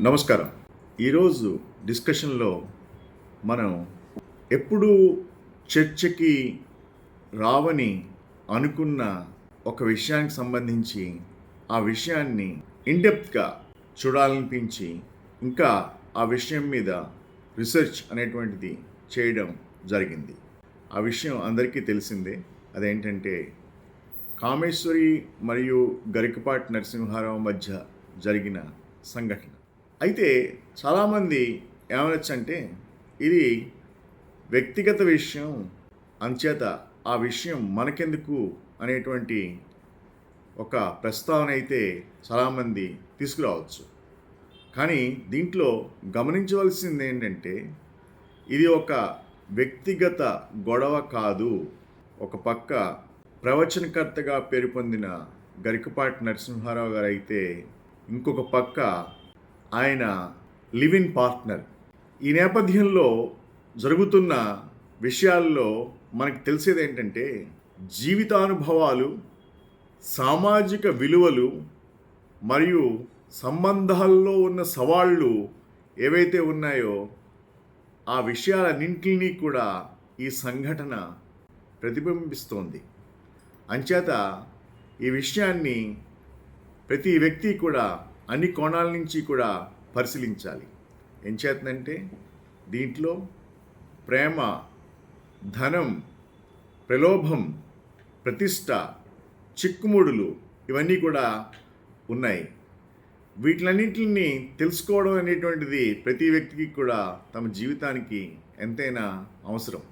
నమస్కారం. ఈరోజు డిస్కషన్లో మనం ఎప్పుడు చర్చకి రావని అనుకున్న ఒక విషయానికి సంబంధించి ఆ విషయాన్ని ఇన్డెప్త్గా చూడాలనిపించి ఇంకా ఆ విషయం మీద రీసెర్చ్ అనేటువంటిది చేయడం జరిగింది. ఆ విషయం అందరికీ తెలిసిందే. అదేంటంటే కామేశ్వరి మరియు గరికపాటి నరసింహారావు మధ్య జరిగిన సంఘటన. అయితే చాలామంది ఏమనొచ్చంటే ఇది వ్యక్తిగత విషయం అంచేత ఆ విషయం మనకెందుకు అనేటువంటి ఒక ప్రస్తావన అయితే చాలామంది తీసుకురావచ్చు. కానీ దీంట్లో గమనించవలసింది ఏంటంటే ఇది ఒక వ్యక్తిగత గొడవ కాదు. ఒక పక్క ప్రవచనకర్తగా పేరు పొందిన గరికపాటి నరసింహారావు గారు అయితే ఇంకొక పక్క ఆయన లివ్ ఇన్ పార్ట్నర్. ఈ నేపథ్యంలో జరుగుతున్న విషయాల్లో మనకు తెలిసేది ఏంటంటే జీవితానుభవాలు సామాజిక విలువలు మరియు సంబంధాల్లో ఉన్న సవాళ్ళు ఏవైతే ఉన్నాయో ఆ విషయాలన్నింటినీ కూడా ఈ సంఘటన ప్రతిబింబిస్తోంది. అంచేత ఈ విషయాన్ని ప్రతి వ్యక్తి కూడా అన్ని కోణాల నుంచి కూడా పరిశీలించాలి. ఎంచేతనంటే దీంట్లో ప్రేమ ధనం ప్రలోభం ప్రతిష్ట చిక్కుముడులు ఇవన్నీ కూడా ఉన్నాయి. వీటిలన్నింటిని తెలుసుకోవడం అనేటువంటిది ప్రతి వ్యక్తికి కూడా తమ జీవితానికి ఎంతైనా అవసరం.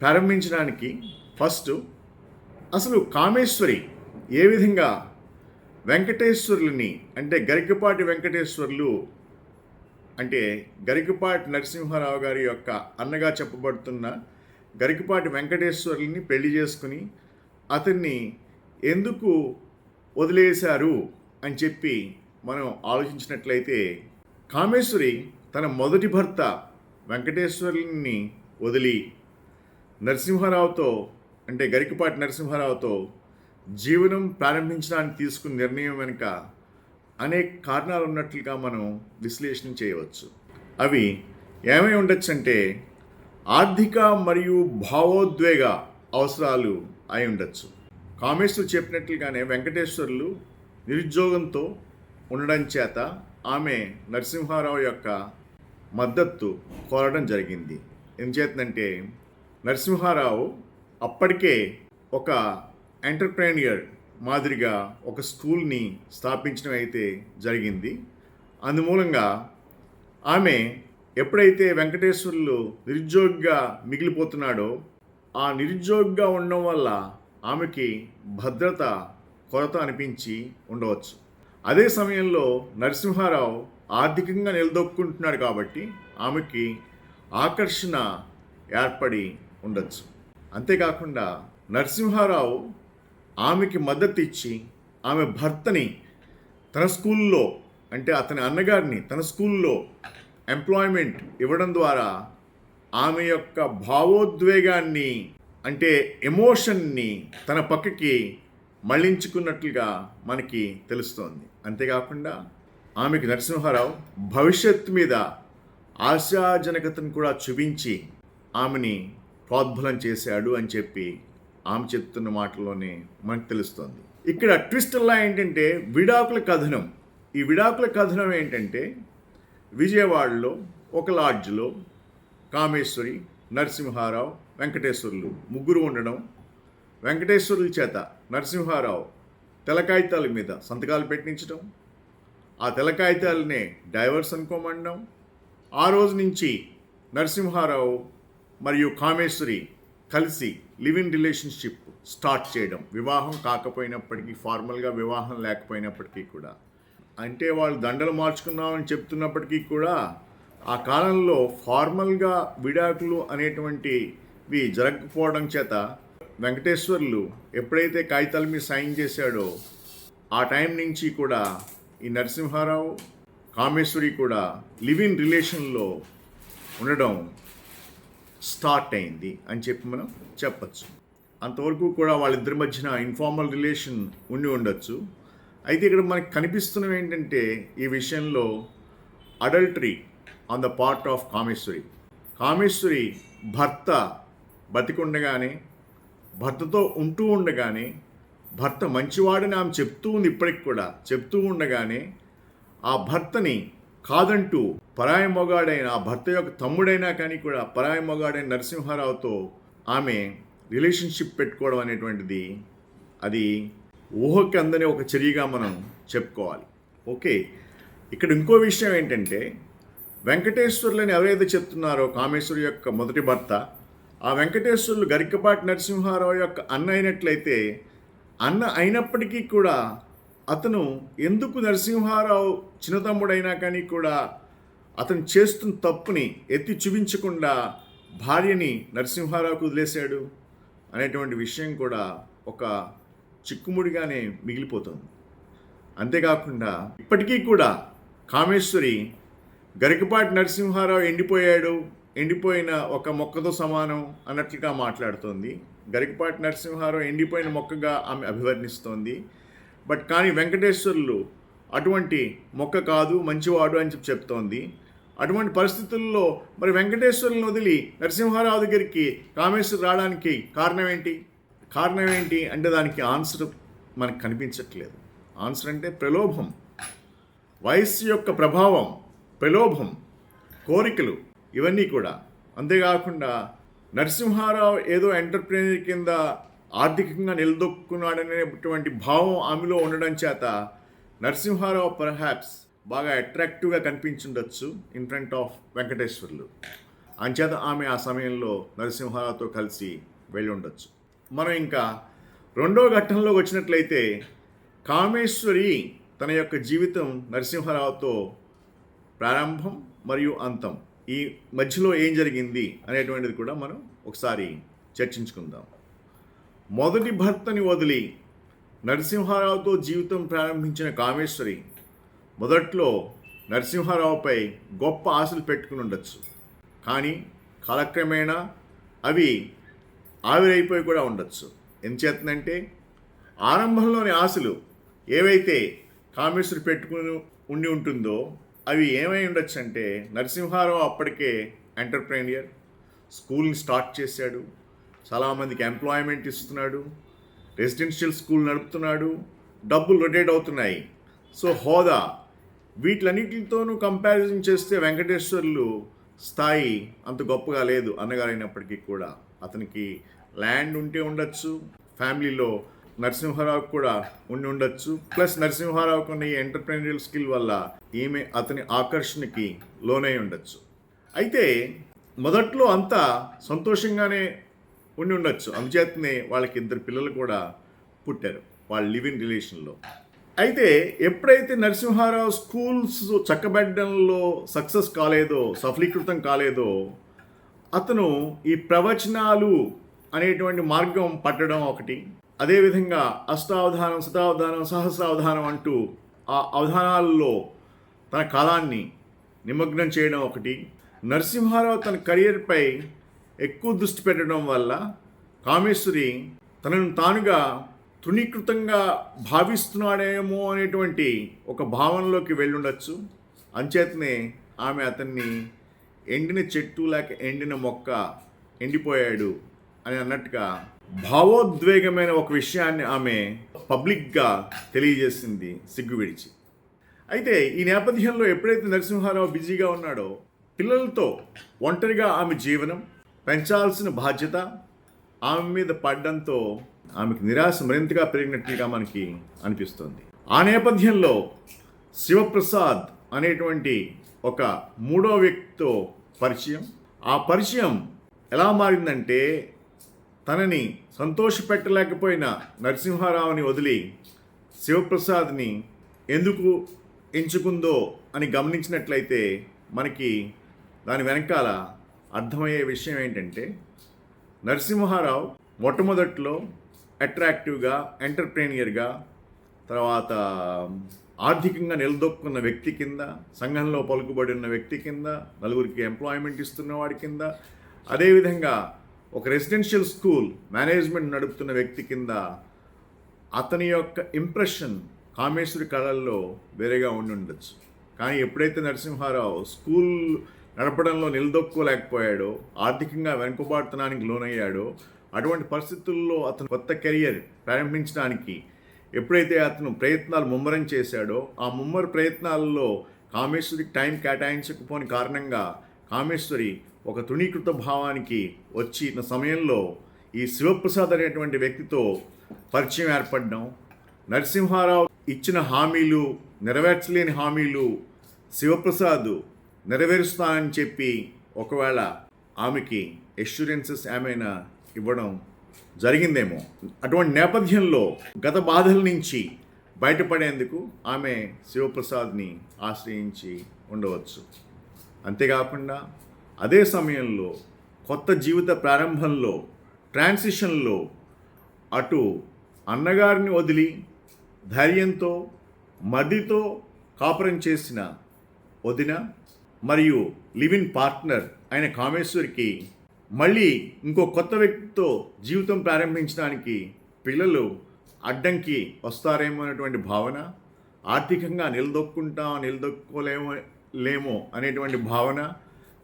ప్రారంభించడానికి ఫస్ట్ అసలు కామేశ్వరి ఏ విధంగా వెంకటేశ్వరులని అంటే గరికపాటి వెంకటేశ్వర్లు అంటే గరికపాటి నరసింహారావు గారి యొక్క అన్నగా చెప్పబడుతున్న గరికపాటి వెంకటేశ్వర్లని పెళ్ళి చేసుకుని అతన్ని ఎందుకు వదిలేశారు అని చెప్పి మనం ఆలోచించినట్లయితే కామేశ్వరి తన మొదటి భర్త వెంకటేశ్వరుని వదిలి నరసింహారావుతో అంటే గరికపాటి నరసింహారావుతో జీవనం ప్రారంభించడానికి తీసుకున్న నిర్ణయం వెనుక అనేక కారణాలు ఉన్నట్లుగా మనం విశ్లేషణ చేయవచ్చు. అవి ఏమై ఉండొచ్చు అంటే ఆర్థిక మరియు భావోద్వేగ అవసరాలు అయి ఉండొచ్చు. కామేశ్వరు చెప్పినట్లుగానే వెంకటేశ్వర్లు నిరుద్యోగంతో ఉండడం చేత ఆమె నరసింహారావు యొక్క మద్దతు కోరడం జరిగింది. ఏం చేతుందంటే నరసింహారావు అప్పటికే ఒక ఎంటర్ప్రెన్యూర్ మాదిరిగా ఒక స్కూల్ని స్థాపించడం అయితే జరిగింది. అందుమూలంగా ఆమె ఎప్పుడైతే వెంకటేశ్వర్లు నిరుద్యోగిగా మిగిలిపోతున్నాడో ఆ నిరుద్యోగిగా ఉండడం వల్ల ఆమెకి భద్రత కొరత అనిపించి ఉండవచ్చు. అదే సమయంలో నరసింహారావు ఆర్థికంగా నిలదొక్కుంటున్నాడు కాబట్టి ఆమెకి ఆకర్షణ ఏర్పడి ఉండొచ్చు. అంతేకాకుండా నరసింహారావు ఆమెకి మద్దతు ఇచ్చి ఆమె భర్తని తన స్కూల్లో అంటే అతని అన్నగారిని తన స్కూల్లో ఎంప్లాయ్మెంట్ ఇవ్వడం ద్వారా ఆమె యొక్క భావోద్వేగాన్ని అంటే ఎమోషన్ని తన పక్కకి మళ్ళించుకున్నట్లుగా మనకి తెలుస్తోంది. అంతేకాకుండా ఆమెకి నరసింహారావు భవిష్యత్తు మీద ఆశాజనకతను కూడా చూపించి ఆమెని ప్రోద్బలం చేశాడు అని చెప్పి ఆమె చెప్తున్న మాటల్లోనే మనకు తెలుస్తోంది. ఇక్కడ ట్విస్టల్లా ఏంటంటే విడాకుల కథనం. ఈ విడాకుల కథనం ఏంటంటే విజయవాడలో ఒక లాడ్జ్లో కామేశ్వరి నరసింహారావు వెంకటేశ్వర్లు ముగ్గురు ఉండడం. వెంకటేశ్వరుల చేత నరసింహారావు తెలకాయితాల మీద సంతకాలు పెట్టించడం. ఆ తెలకాయితాలనే డైవర్స్ అనుకోమండడం ఆ రోజు నుంచి నరసింహారావు మరియు కామేశ్వరి కలిసి లివ్ ఇన్ రిలేషన్షిప్ స్టార్ట్ చేయడం. వివాహం కాకపోయినప్పటికీ ఫార్మల్గా వివాహం లేకపోయినప్పటికీ కూడా. అంటే వాళ్ళు దండలు మార్చుకున్నామని చెప్తున్నప్పటికీ కూడా ఆ కాలంలో ఫార్మల్గా విడాకులు అనేటువంటివి జరగకపోవడం చేత వెంకటేశ్వర్లు ఎప్పుడైతే కాగితాల మీద సైన్ చేశాడో ఆ టైం నుంచి కూడా ఈ నరసింహారావు కామేశ్వరి కూడా లివ్ ఇన్ రిలేషన్లో ఉండడం స్టార్ట్ అయింది అని చెప్పి మనం చెప్పచ్చు. అంతవరకు కూడా వాళ్ళిద్దరి మధ్యన ఇన్ఫార్మల్ రిలేషన్ ఉండి ఉండొచ్చు. అయితే ఇక్కడ మనకి కనిపిస్తున్నవి ఏంటంటే ఈ విషయంలో adultery on the part of Kameswari. Kameswari భర్త బతికుండగానే భర్తతో ఉంటూ ఉండగానే భర్త మంచివాడని ఆమె చెప్తూ ఉంది ఇప్పటికి కూడా చెప్తూ ఉండగానే ఆ భర్తని కాదంటూ పరాయి మొగాడైన ఆ భర్త యొక్క తమ్ముడైనా కానీ కూడా పరాయి మొగాడైన నరసింహారావుతో ఆమె రిలేషన్షిప్ పెట్టుకోవడం అనేటువంటిది అది ఊహకి అందని ఒక చర్యగా మనం చెప్పుకోవాలి. ఓకే. ఇక్కడ ఇంకో విషయం ఏంటంటే వెంకటేశ్వర్లని ఎవరైతే చెప్తున్నారో కామేశ్వరి యొక్క మొదటి భర్త ఆ వెంకటేశ్వరులు గరికపాటి నరసింహారావు యొక్క అన్న అయినట్లయితే అన్న అయినప్పటికీ కూడా అతను ఎందుకు నరసింహారావు చిన్నతమ్ముడైనా కానీ కూడా అతను చేస్తున్న తప్పుని ఎత్తి చూపించకుండా భార్యని నరసింహారావుకు వదిలేశాడు అనేటువంటి విషయం కూడా ఒక చిక్కుముడిగానే మిగిలిపోతుంది. అంతేకాకుండా ఇప్పటికీ కూడా కామేశ్వరి గరికపాటి నరసింహారావు ఎండిపోయాడు ఎండిపోయిన ఒక మొక్కతో సమానం అన్నట్లుగా మాట్లాడుతోంది. గరికపాటి నరసింహారావు ఎండిపోయిన మొక్కగా ఆమె అభివర్ణిస్తోంది. బట్ కానీ వెంకటేశ్వర్లు అటువంటి మొక్క కాదు మంచివాడు అని చెప్పి చెప్తోంది. అటువంటి పరిస్థితుల్లో మరి వెంకటేశ్వరులను వదిలి నరసింహారావు దగ్గరికి కామేశ్వర్ రావడానికి కారణం ఏంటి? కారణం ఏంటి అంటే దానికి ఆన్సర్ మనకు కనిపించట్లేదు. ఆన్సర్ అంటే ప్రలోభం. వయస్సు యొక్క ప్రభావం ప్రలోభం కోరికలు ఇవన్నీ కూడా. అంతేకాకుండా నరసింహారావు ఏదో ఎంటర్ప్రీనర్ కింద ఆర్థికంగా నిలదొక్కున్నాడనేటువంటి భావం ఆమెలో ఉండడం చేత నరసింహారావు పర్హాప్స్ బాగా అట్రాక్టివ్గా కనిపించుండొచ్చు ఇన్ ఫ్రంట్ ఆఫ్ వెంకటేశ్వర్లు. అంచేత ఆమె ఆ సమయంలో నరసింహారావుతో కలిసి వెళ్ళి ఉండొచ్చు మనం ఇంకా రెండవ ఘట్టంలోకి వచ్చినట్లయితే కామేశ్వరి తన యొక్క జీవితం నరసింహారావుతో ప్రారంభం మరియు అంతం. ఈ మధ్యలో ఏం జరిగింది అనేటువంటిది కూడా మనం ఒకసారి చర్చించుకుందాం. మొదటి భర్తని వదిలి నరసింహారావుతో జీవితం ప్రారంభించిన కామేశ్వరి మొదట్లో నరసింహారావుపై గొప్ప ఆశలు పెట్టుకుని ఉండొచ్చు. కానీ కాలక్రమేణా అవి ఆవిరైపోయి కూడా ఉండొచ్చు. ఎంచేతనంటే ఆరంభంలోని ఆశలు ఏవైతే కామేశ్వరి పెట్టుకుని ఉండి ఉంటుందో అవి ఏమై ఉండొచ్చు అంటే నరసింహారావు అప్పటికే ఎంటర్ప్రైనియర్ స్కూల్ని స్టార్ట్ చేశాడు చాలామందికి ఎంప్లాయ్మెంట్ ఇస్తున్నాడు రెసిడెన్షియల్ స్కూల్ నడుపుతున్నాడు డబ్బులు రొటేట్ అవుతున్నాయి. సో హోదా వీటిలన్నిటితోనూ కంపారిజన్ చేస్తే వెంకటేశ్వర్లు స్థాయి అంత గొప్పగా లేదు అన్నగారైనప్పటికీ కూడా. అతనికి ల్యాండ్ ఉంటే ఉండొచ్చు ఫ్యామిలీలో నరసింహారావు కూడా ఉండి ఉండొచ్చు. ప్లస్ నరసింహారావుకు ఉన్న ఈ ఎంటర్ప్రెన్యూరియల్ స్కిల్ వల్ల ఈమె అతని ఆకర్షణకి లోనై ఉండొచ్చు. అయితే మొదట్లో అంతా సంతోషంగానే ఉండి ఉండొచ్చు. అందుచేతనే వాళ్ళకి ఇద్దరు పిల్లలు కూడా పుట్టారు. వాళ్ళ లివ్ ఇన్ రిలేషన్లో. అయితే ఎప్పుడైతే నరసింహారావు స్కూల్స్ చక్కబెట్టడంలో సక్సెస్ కాలేదో సఫలీకృతం కాలేదో అతను ఈ ప్రవచనాలు అనేటువంటి మార్గం పట్టడం ఒకటి. అదేవిధంగా అష్టావధానం శతావధానం సహస్రావధానం అంటూ ఆ అవధానాల్లో తన కాలాన్ని నిమగ్నం చేయడం ఒకటి. నరసింహారావు తన కెరియర్పై ఎక్కువ దృష్టి పెట్టడం వల్ల కామేశ్వరి తనను తానుగా తృణీకృతంగా భావిస్తున్నాడేమో అనేటువంటి ఒక భావనలోకి వెళ్ళుండొచ్చు. అంచేతనే ఆమె అతన్ని ఎండిన చెట్టు లేక ఎండిన మొక్క ఎండిపోయాడు అని అన్నట్టుగా భావోద్వేగమైన ఒక విషయాన్ని ఆమె పబ్లిక్గా తెలియజేసింది సిగ్గు విడిచి. అయితే ఈ నేపథ్యంలో ఎప్పుడైతే నరసింహారావు బిజీగా ఉన్నాడో పిల్లలతో ఒంటరిగా ఆమె జీవనం పెంచాల్సిన బాధ్యత ఆమె మీద పడ్డంతో ఆమెకు నిరాశ మరింతగా పెరిగినట్లుగా మనకి అనిపిస్తుంది. ఆ నేపథ్యంలో శివప్రసాద్ అనేటువంటి ఒక మూడో వ్యక్తితో పరిచయం. ఆ పరిచయం ఎలా మారిందంటే తనని సంతోషపెట్టలేకపోయిన నరసింహారావుని వదిలి శివప్రసాద్ని ఎందుకు ఎంచుకుందో అని గమనించినట్లయితే మనకి దాని వెనకాల అర్థమయ్యే విషయం ఏంటంటే నరసింహారావు మొట్టమొదట్లో అట్రాక్టివ్గా ఎంటర్ప్రీనియర్గా తర్వాత um, ఆర్థికంగా నిలదొక్కున్న వ్యక్తి కింద సంఘంలో పలుకుబడి ఉన్న వ్యక్తి కింద నలుగురికి ఎంప్లాయ్మెంట్ ఇస్తున్న వాడి కింద అదేవిధంగా ఒక రెసిడెన్షియల్ స్కూల్ మేనేజ్మెంట్ నడుపుతున్న వ్యక్తి కింద అతని యొక్క ఇంప్రెషన్ కామేశ్వరి కళల్లో వేరేగా ఉండి ఉండొచ్చు. కానీ ఎప్పుడైతే నరసింహారావు స్కూల్ నడపడంలో నిలదొక్కోలేకపోయాడో ఆర్థికంగా వెనుకబాటుతనానికి లోనయ్యాడో అటువంటి పరిస్థితుల్లో అతను కొత్త కెరియర్ ప్రారంభించడానికి ఎప్పుడైతే అతను ప్రయత్నాలు ముమ్మరం చేశాడో ఆ ముమ్మర ప్రయత్నాలలో కామేశ్వరికి టైం కేటాయించకపోని కారణంగా కామేశ్వరి ఒక తృణీకృత భావానికి వచ్చిన సమయంలో ఈ శివప్రసాద్ అనేటువంటి వ్యక్తితో పరిచయం ఏర్పడడం నరసింహారావు ఇచ్చిన హామీలు నెరవేర్చలేని హామీలు శివప్రసాద్ నెరవేరుస్తానని చెప్పి ఒకవేళ ఆమెకి ఎష్యూరెన్సెస్ ఏమైనా ఇవ్వడం జరిగిందేమో. అటువంటి నేపథ్యంలో గత బాధల నుంచి బయటపడేందుకు ఆమె శివప్రసాద్ని ఆశ్రయించి ఉండవచ్చు. అంతేకాకుండా అదే సమయంలో కొత్త జీవిత ప్రారంభంలో ట్రాన్సిషన్లో అటు అన్నగారిని వదిలి ధైర్యంతో మదితో కాపురం చేసిన వదిన మరియు లివిన్ పార్ట్నర్ అయిన కామేశ్వరికి మళ్ళీ ఇంకో కొత్త వ్యక్తితో జీవితం ప్రారంభించడానికి పిల్లలు అడ్డంకి వస్తారేమో అనేటువంటి భావన ఆర్థికంగా నిలదొక్కుంటాం నిలదొక్కోలేమో లేమో అనేటువంటి భావన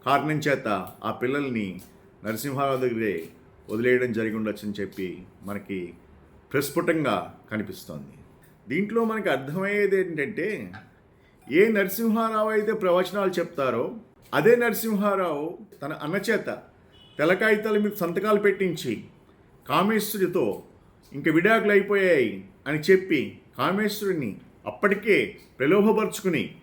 కారణం చేత ఆ పిల్లల్ని నరసింహారావు దగ్గరే వదిలేయడం జరిగి ఉండొచ్చని చెప్పి మనకి ప్రస్ఫుటంగా కనిపిస్తోంది. దీంట్లో మనకి అర్థమయ్యేది ఏంటంటే ఏ నరసింహారావు అయితే ప్రవచనాలు చెప్తారో అదే నరసింహారావు తన అన్నచేత తెలకాయితల మీద సంతకాలు పెట్టించి కామేశ్వరితో ఇంక విడాకులు అయిపోయాయి అని చెప్పి కామేశ్వరుని అప్పటికే ప్రలోభపరుచుకుని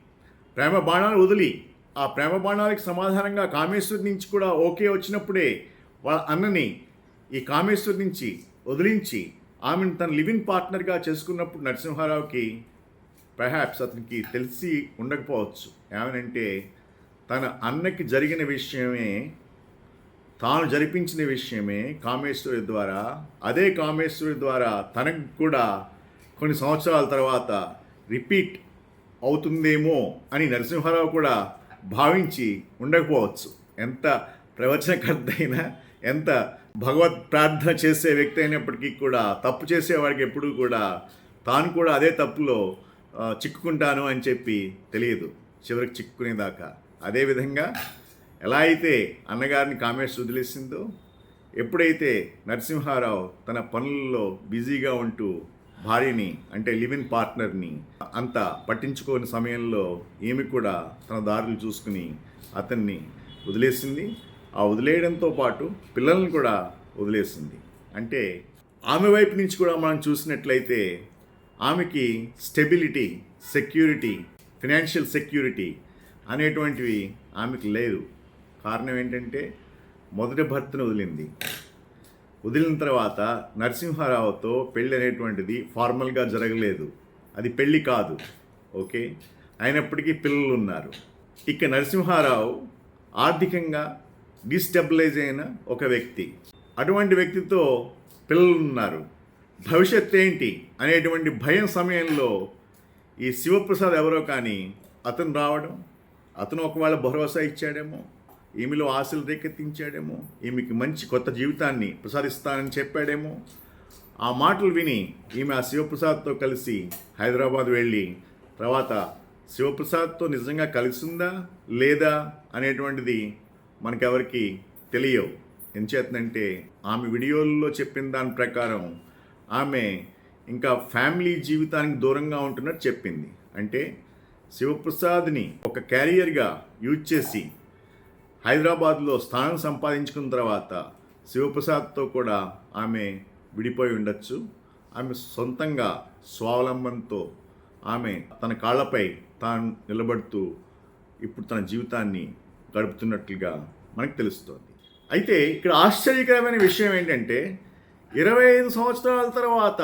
ప్రేమ బాణాలు వదిలి ఆ ప్రేమ బాణాలకు సమాధానంగా కామేశ్వరి నుంచి కూడా ఓకే వచ్చినప్పుడే వాళ్ళ అన్నని ఈ కామేశ్వరి నుంచి వదిలించి ఆమెను తన లివింగ్ పార్ట్నర్గా చేసుకున్నప్పుడు నరసింహారావుకి పెహాప్స్ అతనికి తెలిసి ఉండకపోవచ్చు. ఏమనంటే తన అన్నకి జరిగిన విషయమే తాను జరిపించిన విషయమే కామేశ్వరి ద్వారా అదే కామేశ్వరి ద్వారా తనకు కూడా కొన్ని సంవత్సరాల తర్వాత రిపీట్ అవుతుందేమో అని నరసింహారావు కూడా భావించి ఉండకపోవచ్చు. ఎంత ప్రవచనకర్త అయినా ఎంత భగవత్ ప్రార్థన చేసే వ్యక్తి అయినప్పటికీ కూడా తప్పు చేసేవాడికి ఎప్పుడూ కూడా తాను కూడా అదే తప్పులో చిక్కుకుంటాను అని చెప్పి తెలియదు. చివరికి చిక్కుకునేదాకా. అదేవిధంగా ఎలా అయితే అన్నగారిని కామేష్ వదిలేసిందో ఎప్పుడైతే నరసింహారావు తన పనుల్లో బిజీగా ఉంటూ భార్యని అంటే లివిన్ పార్ట్నర్ని అంత పట్టించుకోని సమయంలో ఈమె కూడా తన దారులు చూసుకుని అతన్ని వదిలేసింది. ఆ వదిలేయడంతో పాటు పిల్లల్ని కూడా వదిలేసింది. అంటే ఆమె వైపు నుంచి కూడా మనం చూసినట్లయితే ఆమెకి స్టెబిలిటీ సెక్యూరిటీ ఫినాన్షియల్ సెక్యూరిటీ అనేటువంటివి ఆమెకి లేదు. కారణం ఏంటంటే మొదటి భర్తను వదిలింది. వదిలిన తర్వాత నరసింహారావుతో పెళ్ళి అనేటువంటిది ఫార్మల్గా జరగలేదు. అది పెళ్ళి కాదు. ఓకే? అయినప్పటికీ పిల్లలు ఉన్నారు. ఇక నరసింహారావు ఆర్థికంగా డిస్టెబిలైజ్ అయిన ఒక వ్యక్తి. అటువంటి వ్యక్తితో పిల్లలు ఉన్నారు. భవిష్యత్ ఏంటి అనేటువంటి భయం సమయంలో ఈ శివప్రసాద్ ఎవరో కానీ అతను రావడం అతను ఒకవేళ భరోసా ఇచ్చాడేమో ఈమెలో ఆశలు రేకెత్తించాడేమో ఈమెకి మంచి కొత్త జీవితాన్ని ప్రసాదిస్తానని చెప్పాడేమో. ఆ మాటలు విని ఈమె ఆ శివప్రసాద్తో కలిసి హైదరాబాద్ వెళ్ళి తర్వాత శివప్రసాద్తో నిజంగా కలిసిందా లేదా అనేటువంటిది మనకెవరికి తెలియవు. ఎంచేతనంటే ఆమె వీడియోల్లో చెప్పిన దాని ప్రకారం ఆమె ఇంకా ఫ్యామిలీ జీవితానికి దూరంగా ఉంటున్నట్టు చెప్పింది. అంటే శివప్రసాద్ని ఒక క్యారియర్గా యూజ్ చేసి హైదరాబాద్లో స్థానం సంపాదించుకున్న తర్వాత శివప్రసాద్తో కూడా ఆమె విడిపోయి ఉండొచ్చు. ఆమె సొంతంగా స్వావలంబనతో ఆమె తన కాళ్ళపై తాను నిలబడుతూ ఇప్పుడు తన జీవితాన్ని గడుపుతున్నట్లుగా మనకు తెలుస్తోంది. అయితే ఇక్కడ ఆశ్చర్యకరమైన విషయం ఏంటంటే ఇరవై ఐదు సంవత్సరాల తర్వాత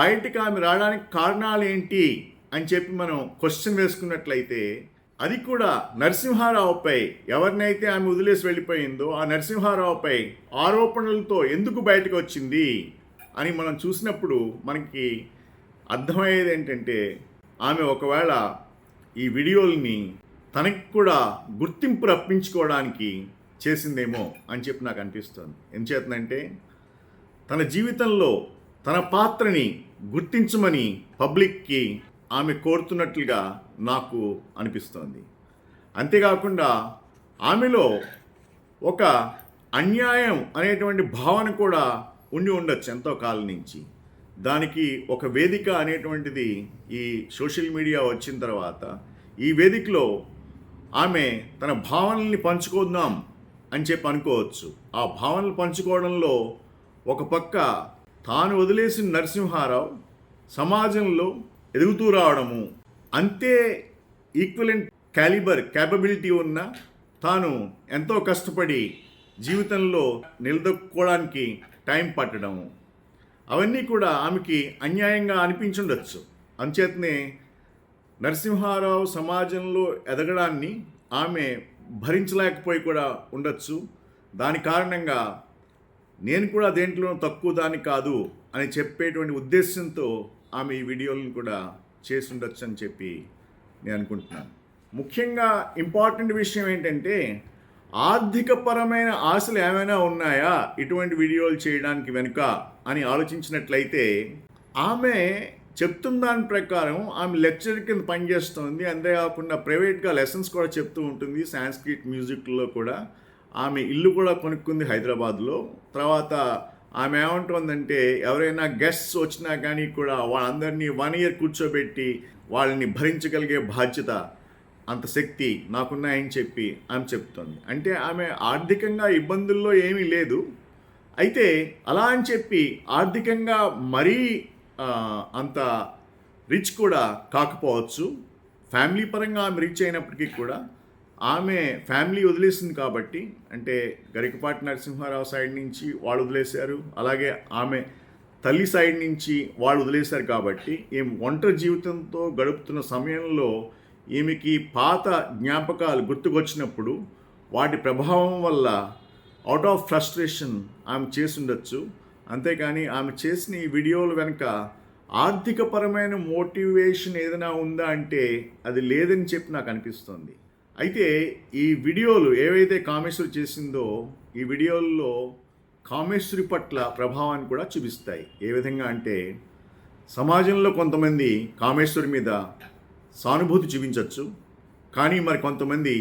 బయటికి ఆమె రావడానికి కారణాలు ఏంటి అని చెప్పి మనం క్వశ్చన్ వేసుకున్నట్లయితే అది కూడా నరసింహారావుపై ఎవరినైతే ఆమె వదిలేసి వెళ్ళిపోయిందో ఆ నరసింహారావుపై ఆరోపణలతో ఎందుకు బయటకు వచ్చింది అని మనం చూసినప్పుడు మనకి అర్థమయ్యేది ఏంటంటే ఆమె ఒకవేళ ఈ వీడియోల్ని తనకి కూడా గుర్తింపు రప్పించుకోవడానికి చేసిందేమో అని చెప్పి నాకు అనిపిస్తుంది. ఎంచేతనంటే తన జీవితంలో తన పాత్రని గుర్తించమని పబ్లిక్కి ఆమె కోరుతున్నట్లుగా నాకు అనిపిస్తోంది. అంతేకాకుండా ఆమెలో ఒక అన్యాయం అనేటువంటి భావన కూడా ఉండి ఉండొచ్చు ఎంతో కాలం నుంచి. దానికి ఒక వేదిక అనేటువంటిది ఈ సోషల్ మీడియా వచ్చిన తర్వాత ఈ వేదికలో ఆమె తన భావనల్ని పంచుకుందాం అని చెప్పి అనుకోవచ్చు. ఆ భావనలు పంచుకోవడంలో ఒక పక్క తాను వదిలేసిన నరసింహారావు సమాజంలో ఎదుగుతూ రావడము. అంతే ఈక్వలెంట్ క్యాలిబర్ క్యాపబిలిటీ ఉన్న తాను ఎంతో కష్టపడి జీవితంలో నిలదొక్కుకోవడానికి టైం పట్టడము. అవన్నీ కూడా ఆమెకి అన్యాయంగా అనిపించుండొచ్చు. అంచేతనే నరసింహారావు సమాజంలో ఎదగడాన్ని ఆమె భరించలేకపోయి కూడా ఉండొచ్చు. దాని కారణంగా నేను కూడా దేంట్లోనూ తక్కువ దాని కాదు అని చెప్పేటువంటి ఉద్దేశంతో ఆమె ఈ వీడియోలను కూడా చేసి ఉండొచ్చు అని చెప్పి నేను అనుకుంటున్నాను. ముఖ్యంగా ఇంపార్టెంట్ విషయం ఏంటంటే ఆర్థికపరమైన ఆశలు ఏమైనా ఉన్నాయా ఇటువంటి వీడియోలు చేయడానికి వెనుక అని ఆలోచించినట్లయితే ఆమె చెప్తున్న దాని ప్రకారం ఆమె లెక్చర్ కింద పనిచేస్తుంది. అంతేకాకుండా ప్రైవేట్గా లెసన్స్ కూడా చెప్తూ ఉంటుంది. సాంస్క్రిట్ మ్యూజిక్లో కూడా ఆమె ఇల్లు కూడా కొనుక్కుంది హైదరాబాద్లో. తర్వాత ఆమె ఏమంటుందంటే ఎవరైనా గెస్ట్స్ వచ్చినా కానీ కూడా వాళ్ళందరినీ వన్ ఇయర్ కూర్చోబెట్టి వాళ్ళని భరించగలిగే బాధ్యత అంత శక్తి నాకున్నాయని చెప్పి ఆమె చెప్తోంది. అంటే ఆమె ఆర్థికంగా ఇబ్బందుల్లో ఏమీ లేదు. అయితే అలా అని చెప్పి ఆర్థికంగా మరీ అంత రిచ్ కూడా కాకపోవచ్చు. ఫ్యామిలీ పరంగా ఆమె రిచ్ అయినప్పటికీ కూడా ఆమె ఫ్యామిలీ వదిలేసింది కాబట్టి అంటే గరికపాటి నరసింహారావు సైడ్ నుంచి వాళ్ళు వదిలేశారు అలాగే ఆమె తల్లి సైడ్ నుంచి వాళ్ళు వదిలేశారు కాబట్టి ఈమె ఒంటరి జీవితంతో గడుపుతున్న సమయంలో ఈమెకి పాత జ్ఞాపకాలు గుర్తుకొచ్చినప్పుడు వాటి ప్రభావం వల్ల అవుట్ ఆఫ్ ఫ్రస్ట్రేషన్ ఆమె చేసుండొచ్చు. అంతేకాని ఆమె చేసిన ఈ వీడియోల వెనుక ఆర్థికపరమైన మోటివేషన్ ఏదైనా ఉందా అంటే అది లేదని చెప్పి నాకు అనిపిస్తుంది. అయితే ఈ వీడియోలు ఏవైతే కామేశ్వరి చేసిందో ఈ వీడియోల్లో కామేశ్వరి పట్ల ప్రభావాన్ని కూడా చూపిస్తాయి. ఏ విధంగా అంటే సమాజంలో కొంతమంది కామేశ్వరి మీద సానుభూతి చూపించవచ్చు కానీ మరి కొంతమంది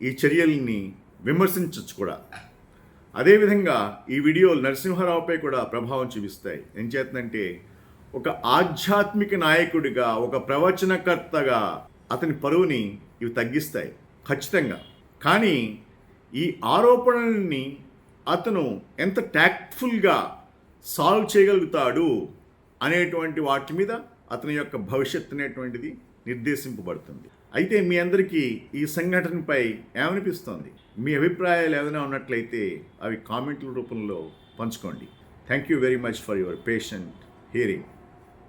ఈ చర్యల్ని విమర్శించవచ్చు కూడా. అదేవిధంగా ఈ వీడియోలు నరసింహారావుపై కూడా ప్రభావం చూపిస్తాయి. ఏం చేస్తుందంటే ఒక ఆధ్యాత్మిక నాయకుడిగా ఒక ప్రవచనకర్తగా అతని పరువుని ఇవి తగ్గిస్తాయి. ఖచ్చితంగా. కానీ ఈ ఆరోపణల్ని అతను ఎంత ట్యాక్ట్ఫుల్గా సాల్వ్ చేయగలుగుతాడు అనేటువంటి వాటి మీద అతని యొక్క భవిష్యత్తు అనేటువంటిది నిర్దేశింపబడుతుంది. అయితే మీ అందరికీ ఈ సంఘటనపై ఏమనిపిస్తోంది? మీ అభిప్రాయాలు ఏదైనా ఉన్నట్లయితే అవి కామెంట్ల రూపంలో పంచుకోండి. Thank you very much for your patient hearing